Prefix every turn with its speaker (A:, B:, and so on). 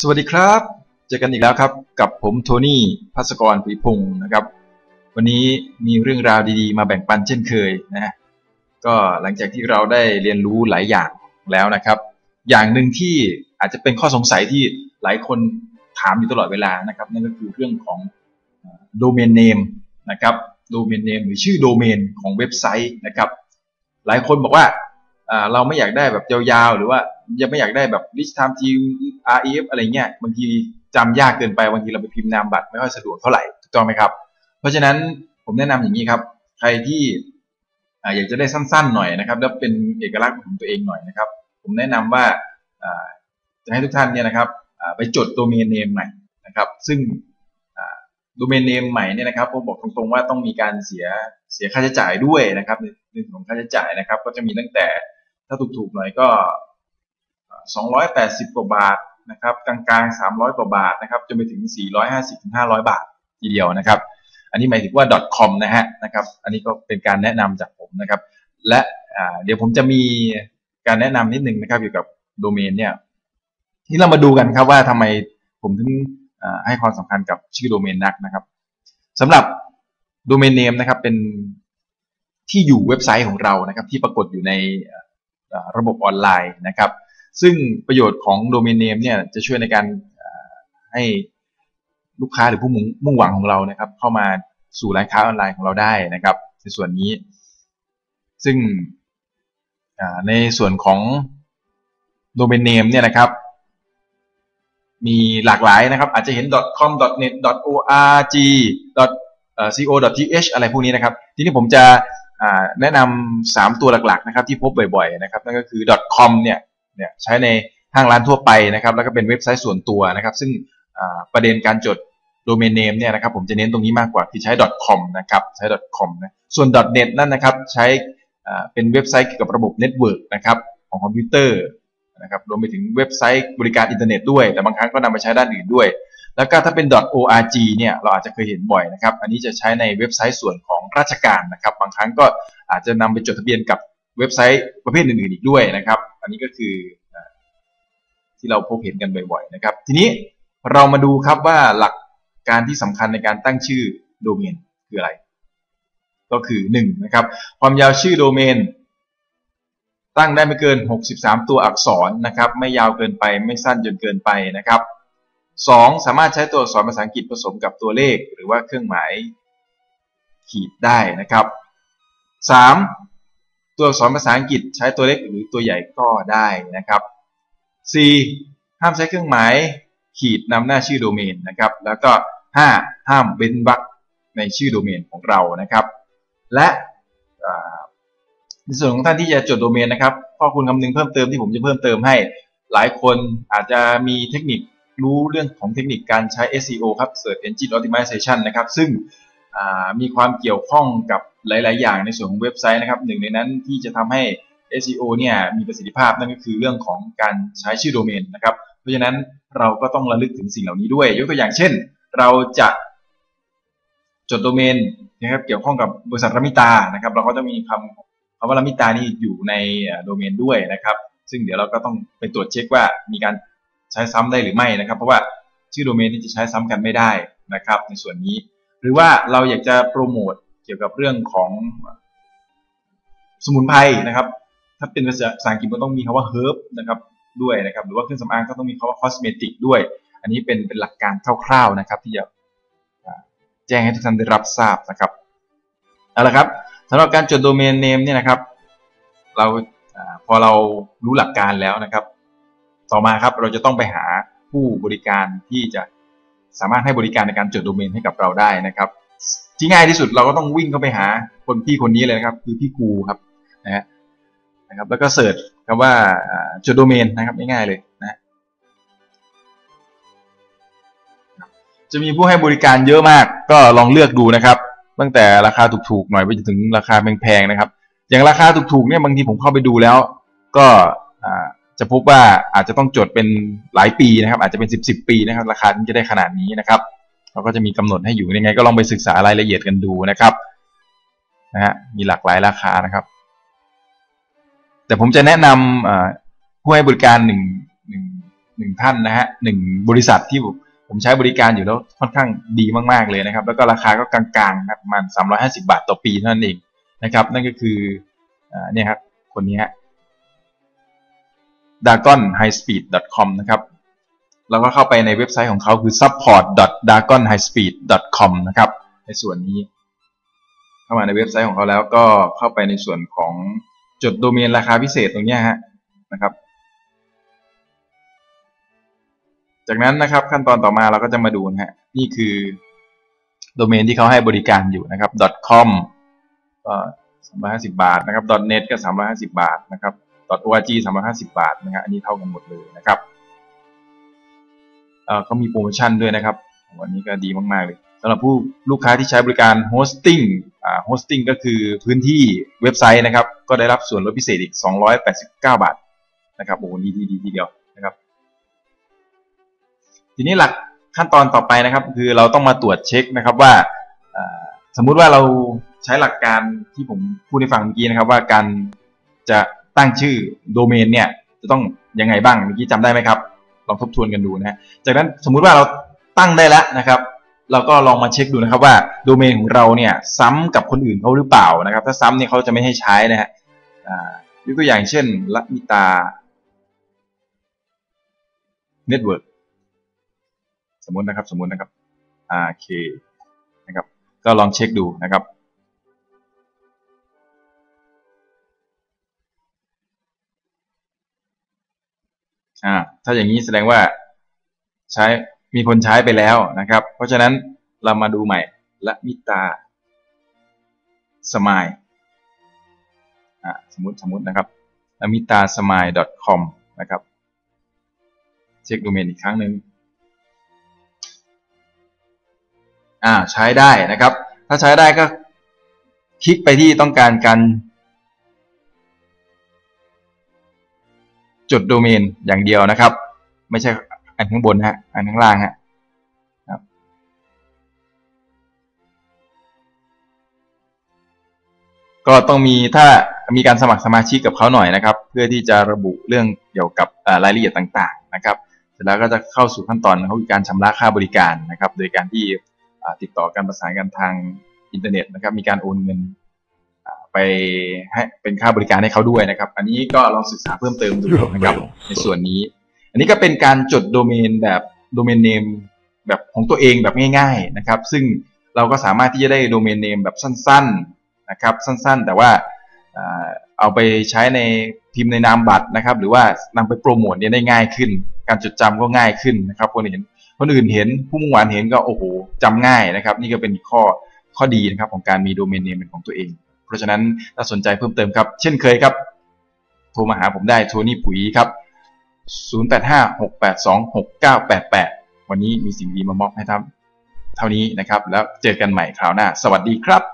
A: สวัสดีครับ เจอกันอีกแล้วครับ กับผมโทนี่พัศกรปีพงศ์นะครับ วันนี้มีเรื่องราวดีๆ มาแบ่งปันเช่นเคยนะก็หลังจากที่เราได้เรียนรู้หลายอย่างแล้วนะครับ อย่างหนึ่งที่อาจจะเป็นข้อสงสัยที่หลายคนถามอยู่ตลอดเวลานะครับ นั่นก็คือเรื่องของโดเมนเนมนะครับโดเมนเนมหรือชื่อโดเมนของเว็บไซต์นะครับ หลายคนบอกว่า เราไม่อยากได้แบบยาวๆ หรือว่ายังไม่อยากได้แบบ list time team ref อะไรเงี้ยบางทีจำยากเกินไปบางทีเราไปพิมพ์นามบัตรไม่ค่อยสะดวกเท่าไหร่ถูกต้องไหมครับ เพราะฉะนั้นผมแนะนำอย่างนี้ครับ ใครที่อยากจะได้สั้นๆหน่อยนะครับ แล้วเป็นเอกลักษณ์ของตัวเองหน่อยนะครับ ผมแนะนำว่าจะให้ทุกท่านเนี่ยนะครับไปจดโดเมนเนมใหม่นะครับ ซึ่งโดเมนเนมใหม่เนี่ยนะครับผมบอกตรงๆว่าต้องมีการเสียเสียค่าใช้จ่ายด้วยนะครับในเรื่องของค่าใช้จ่ายนะครับ ก็จะมีตั้งแต่ ถ้าถูกๆหน่อยก็ 280 กว่าบาทนะครับกลางๆ 300 กว่าบาทนะครับจนไปถึง 450ถึง500 บาททีเดียวนะครับ อันนี้หมายถึงว่า .com นะฮะนะครับอันนี้ก็เป็นการแนะนำจากผมนะครับ และเดี๋ยวผมจะมีการแนะนำนิดนึงนะครับเกี่ยวกับโดเมนเนี่ยที่เรามาดูกันครับว่าทำไมผมถึงให้ความสำคัญกับชื่อโดเมนนักนะครับสำหรับโดเมนเนมนะครับเป็นที่อยู่เว็บไซต์ของเรานะครับ ที่ปรากฏอยู่ใน ระบบออนไลน์นะครับ ซึ่งประโยชน์ของโดเมนเนมเนี่ยจะช่วยในการให้ลูกค้าหรือผู้มุ่งหวังของเรานะครับ เข้ามาสู่ร้านค้าออนไลน์ของเราได้นะครับ ในส่วนนี้ ซึ่งในส่วนของโดเมนเนมเนี่ยนะครับ มีหลากหลายนะครับ อาจจะเห็น .com .net .org .co.th อะไรพวกนี้นะครับ ทีนี้ผมจะ แนะนำสามตัวหลักๆนะครับที่พบบ่อยๆนะครับนั่นก็คือ .com เนี่ยเนี่ยใช้ในห้างร้านทั่วไปนะครับแล้วก็เป็นเว็บไซต์ส่วนตัวนะครับซึ่งประเด็นการจดโดเมนเนมเนี่ยนะครับผมจะเน้นตรงนี้มากกว่าที่ใช้ .com นะครับใช้ .com นะส่วน .net นั่นนะครับใช้เป็นเว็บไซต์เกี่ยวกับระบบเน็ตเวิร์กนะครับของคอมพิวเตอร์นะครับรวมไปถึงเว็บไซต์บริการอินเทอร์เน็ตด้วย แต่บางครั้งก็นำไปใช้ด้านอื่นด้วย แล้วก็ถ้าเป็น .org เนี่ยเราอาจจะเคยเห็นบ่อยนะครับ อันนี้จะใช้ในเว็บไซต์ส่วนของราชการนะครับ บางครั้งก็อาจจะนำไปจดทะเบียนกับเว็บไซต์ประเภทอื่นๆอีกด้วยนะครับ อันนี้ก็คือที่เราพบเห็นกันบ่อยๆนะครับ ทีนี้เรามาดูครับว่าหลักการที่สำคัญในการตั้งชื่อโดเมนคืออะไร ก็คือ1นะครับความยาวชื่อโดเมนตั้งได้ไม่เกิน 63 ตัวอักษรนะครับ ไม่ยาวเกินไปไม่สั้นจนเกินไปนะครับ 2 สามารถใช้ตัวอักษรภาษาอังกฤษผสมกับตัวเลข หรือว่าเครื่องหมายขีดได้นะครับ 3. ตัวอักษรภาษาอังกฤษใช้ตัวเล็กหรือตัวใหญ่ก็ได้นะครับ 4. ห้ามใช้เครื่องหมายขีดนำหน้าชื่อโดเมนนะครับ แล้วก็ 5. ห้ามเว้นวรรคในชื่อโดเมนของเรานะครับ และในส่วนของท่านที่จะจดโดเมนนะครับข้อคุณคำนึงเพิ่มเติมที่ผมจะเพิ่มเติมให้ หลายคนอาจจะมีเทคนิค รู้เรื่องของเทคนิคการใช้ SEO ครับ Search Engine Optimization นะครับ ซึ่งมีความเกี่ยวข้องกับหลาย ๆ อย่างในส่วนของเว็บไซต์นะครับหนึ่งในนั้นที่จะทำให้ SEO เนี่ยมีประสิทธิภาพนั่นก็คือเรื่องของการใช้ชื่อโดเมนนะครับ เพราะฉะนั้นเราก็ต้องระลึกถึงสิ่งเหล่านี้ด้วย ยกตัวอย่างเช่น เราจะจดโดเมนนะครับเกี่ยวข้องกับบริษัทรามิตานะครับ เราก็จะมีคำคำว่ารามิตานี่อยู่ในโดเมนด้วยนะครับ ซึ่งเดี๋ยวเราก็ต้องไปตรวจเช็คว่ามีการ ใช้ซ้ำได้หรือไม่นะครับ เพราะว่าชื่อโดเมนนี่จะใช้ซ้ำกันไม่ได้นะครับ ในส่วนนี้ หรือว่าเราอยากจะโปรโมทเกี่ยวกับเรื่องของสมุนไพรนะครับ ถ้าเป็นภาษาอังกฤษมันต้องมีคำว่า herb นะครับด้วยนะครับ หรือว่าเครื่องสำอางก็ต้องมีคำว่า cosmetic ด้วย อันนี้เป็นเป็นหลักการคร่าวๆนะครับ ที่จะแจ้งให้ทุกท่านได้รับทราบนะครับเอาละครับสำหรับการจดโดเมนเนมเนี่ยนะครับ เราพอเรารู้หลักการแล้วนะครับ ต่อมาครับเราจะต้องไปหาผู้บริการที่จะสามารถให้บริการในการจดโดเมนให้กับเราได้นะครับ ที่ง่ายที่สุดเราก็ต้องวิ่งเข้าไปหาคนพี่คนนี้เลยนะครับ คือพี่กูครับนะฮะนะครับแล้วก็เสิร์ชคำว่าจดโดเมนนะครับง่ายๆเลยนะจะมีผู้ให้บริการเยอะมาก ก็ลองเลือกดูนะครับ ตั้งแต่ราคาถูกๆหน่อยไปจนถึงราคาแพงๆนะครับ อย่างราคาถูกๆเนี่ยบางทีผมเข้าไปดูแล้ว ก็ จะพบว่าอาจจะต้องจดเป็นหลายปีนะครับ อาจจะเป็นสิบสิบปีนะครับ ราคาถึงจะได้ขนาดนี้นะครับเราก็จะมีกำหนดให้อยู่ยังไง ก็ลองไปศึกษารายละเอียดกันดูนะครับนะฮะมีหลากหลายราคานะครับ แต่ผมจะแนะนำผู้ให้บริการหนึ่งหนึ่งหนึ่งท่านนะฮะหนึ่งบริษัทที่ผมใช้บริการอยู่แล้วค่อนข้างดีมากๆเลยนะครับ แล้วก็ราคาก็กลางๆครับประมาณ350 บาทต่อปีเท่านั้นเองนะครับ นั่นก็คืออเนี่ยครับคนนี้ฮะ d a g o n h i g h s p e e d c o m นะครับแล้วก็เข้าไปในเว็บไซต์ของเขาคือ support d a g o n h i g h s p e e d c o m นะครับ ในส่วนนี้ เข้ามาในเว็บไซต์ของเขาแล้วก็เข้าไปในส่วนของจดโดเมนราคาพิเศษตรงนี้ฮะนะครับ จากนั้นนะครับขั้นตอนต่อมาเราก็จะมาดูนะฮะนี่คือโดเมนที่เขาให้บริการอยู่นะครับ .com ก็350 บาทนะครับ .net ก็ 350 บาทนะครับ .org 350 บาทนะฮะอันนี้เท่ากันหมดเลยนะครับเขามีโปรโมชั่นด้วยนะครับ วันนี้ก็ดีมาก ๆ เลยสำหรับผู้ลูกค้าที่ใช้บริการโฮสติ้งโฮสติ้งก็คือพื้นที่เว็บไซต์นะครับ ก็ได้รับส่วนลดพิเศษอีก 289 บาทนะครับโอ้โหดีดีดีทีเดียวนะครับ ทีนี้หลักขั้นตอนต่อไปนะครับ คือเราต้องมาตรวจเช็คนะครับว่าสมมุติว่าเราใช้หลักการที่ผมพูดให้ฟังเมื่อกี้นะครับ ว่าการจะ ตั้งชื่อโดเมนเนี่ยจะต้องยังไงบ้างเมื่อกี้จำได้ไหมครับ ลองทบทวนกันดูนะฮะจากนั้นสมมุติว่าเราตั้งได้แล้วนะครับ เราก็ลองมาเช็คดูนะครับว่าโดเมนของเราเนี่ยซ้ำกับคนอื่นเขาหรือเปล่านะครับ ถ้าซ้ำเนี่ยเขาจะไม่ให้ใช้นะฮะยกตัวอย่างเช่นลัมิตาเน็ตเวิร์กสมมตินะครับสมมตินะครับ RK นะครับ ก็ลองเช็คดูนะครับ อ่าถ้าอย่างนี้แสดงว่าใช้มีคนใช้ไปแล้วนะครับ เพราะฉะนั้นเรามาดูใหม่ละมิตาสมายอ่าสมมติสมมตินะครับละมิตาสมาย .com นะครับ เช็คโดเมนอีกครั้งหนึ่งอ่าใช้ได้นะครับ ถ้าใช้ได้ก็คลิกไปที่ต้องการการ จุดโดเมนอย่างเดียวนะครับ ไม่ใช่อันข้างบนฮะอันข้างล่างฮะครับก็ต้องมีถ้ามีการสมัครสมาชิกกับเขาหน่อยนะครับ เพื่อที่จะระบุเรื่องเกี่ยวกับรายละเอียดต่างๆนะครับเสร็จแล้วก็จะเข้าสู่ขั้นตอนเขาคือการชำระค่าบริการนะครับ โดยการที่ติดต่อการประสานกันทางอินเทอร์เน็ตนะครับ มีการโอนเงิน ไปให้เป็นค่าบริการให้เขาด้วยนะครับ อันนี้ก็ลองศึกษาเพิ่มเติมดูนะครับในส่วนนี้ อันนี้ก็เป็นการจดโดเมนแบบโดเมนเนมแบบของตัวเองแบบง่ายๆนะครับ ซึ่งเราก็สามารถที่จะได้โดเมนเนมแบบสั้นๆนะครับสั้นๆ แต่ว่าเอาไปใช้ในพิมพ์ในนามบัตรนะครับ หรือว่านำไปโปรโมทเนี่ยได้ง่ายขึ้น การจดจำก็ง่ายขึ้นนะครับ คนเห็นคนอื่นเห็นผู้มุ่งหวานเห็นก็โอ้โหจำง่ายนะครับ นี่ก็เป็นข้อข้อดีนะครับของการมีโดเมนเนมเป็นของตัวเอง เพราะฉะนั้นถ้าสนใจเพิ่มเติมครับ เช่นเคยครับ โทรมาหาผมได้โทนี่ปุ๋ยครับ 0856826988 วันนี้มีสิ่งดีมามอบให้ทำเท่านี้นะครับ แล้วเจอกันใหม่คราวหน้า สวัสดีครับ